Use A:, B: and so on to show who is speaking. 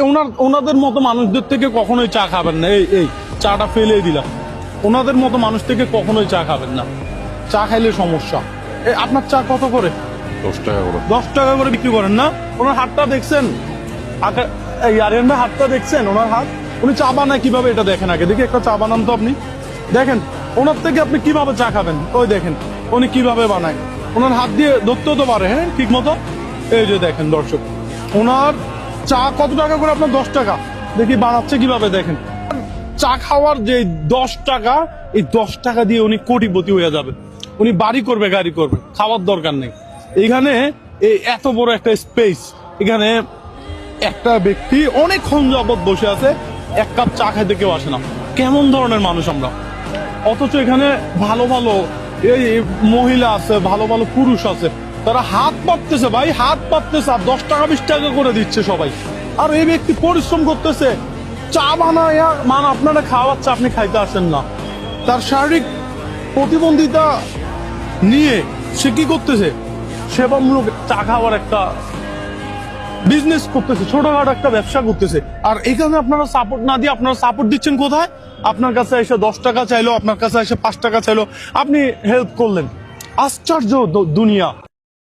A: ওনার ওনাদের মতো মানুষদের থেকে কখনোই চা খাবেন না। এই এই চাটা ফেলে দিলাম। ওনাদের মতো মানুষ থেকে কখনোই চা খাবেন না। চা খাইলে সমস্যা। এ, আপনার চা কত করে?
B: দশ টাকা করে।
A: দশ টাকা করে বিক্রি করেন না? ওনার হাতটা দেখছেন? আকা- এই আরিয়ান ভাই হাতটা দেখছেন ওনার হাত? উনি চা বানায় কীভাবে এটা দেখেন আগে? দেখি একটা চা বানান তো আপনি। দেখেন ওনার থেকে আপনি কীভাবে চা খাবেন? ওই দেখেন উনি কীভাবে বানায়? ওনার হাত দিয়ে ধরতেও তো পারে হ্যাঁ ঠিক মতো এই যে দেখেন দর্শক ওনার চা, কত টাকা করে আপনার? দশ টাকা। দেখি বানাচ্ছে কীভাবে, দেখেন। চা খাওয়ার যে দশ টাকা, এই দশ টাকা দিয়ে উনি কোটিপতি হয়ে যাবে। উনি বাড়ি করবে, গাড়ি করবে। খাওয়ার দরকার নেই। এখানে এই এত বড় একটা স্পেস এখানে একটা ব্যক্তি অনেকক্ষণ যাবৎ বসে আছে, এক কাপ চা খাইতে কেউ আসে না। কেমন ধরনের মানুষ আমরা? অথচ এখানে ভালো ভালো এই মহিলা আছে, ভালো ভালো পুরুষ আছে। তারা হাত পাততেছে ভাই, হাত পাততেছে আর দশ টাকা, বিশ টাকা করে দিচ্ছে সবাই। আর এই ব্যক্তি পরিশ্রম করতেছে, চা বানায়, মান আপনারা খাওয়াচ্ছে, আপনি খাইতে আসেন না। তার শারীরিক প্রতিবন্ধিতা নিয়ে সে কি করতেছে? সেবামূলক চা খাওয়ার একটা বিজনেস করতেছে, ছোটখাটো একটা ব্যবসা করতেছে। আর এখানে আপনারা সাপোর্ট না দিয়ে আপনারা সাপোর্ট দিচ্ছেন কোথায়? আপনার কাছে এসে দশ টাকা চাইলো, আপনার কাছে এসে পাঁচ টাকা চাইলো, আপনি হেল্প করলেন। আশ্চর্য দুনিয়া।